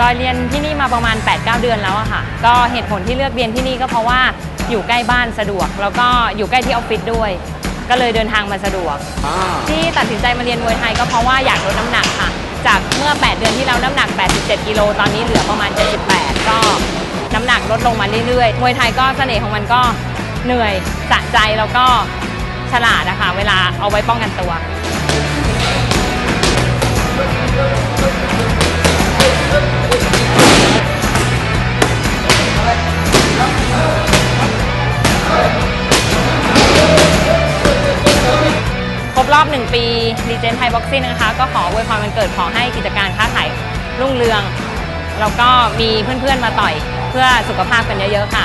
จอยเรียนที่นี่มาประมาณ 8-9 เดือนแล้วอะค่ะ ก็เหตุผลที่เลือกเรียนที่นี่ก็เพราะว่าอยู่ใกล้บ้านสะดวก แล้วก็อยู่ใกล้ที่ออฟฟิศด้วย ก็เลยเดินทางมาสะดวก ที่ตัดสินใจมาเรียนมวยไทยก็เพราะว่าอยากลดน้ำหนักค่ะ จากเมื่อ 8 เดือนที่แล้วน้ำหนัก 87 กิโลตอนนี้เหลือประมาณ 78 ก็น้ำหนักลดลงมาเรื่อยๆ มวยไทยก็เสน่ห์ของมันก็เหนื่อยสะใจแล้วก็ฉลาดนะคะเวลาเอาไว้ป้องกันตัว อบ 1 ปีรีเจนไทยบ็อกซิ่งนะคะ ก็ขออวยพรวันเกิดขอให้กิจการค้าขายรุ่งเรือง แล้วก็มีเพื่อนๆมาต่อยเพื่อสุขภาพกันเยอะๆค่ะ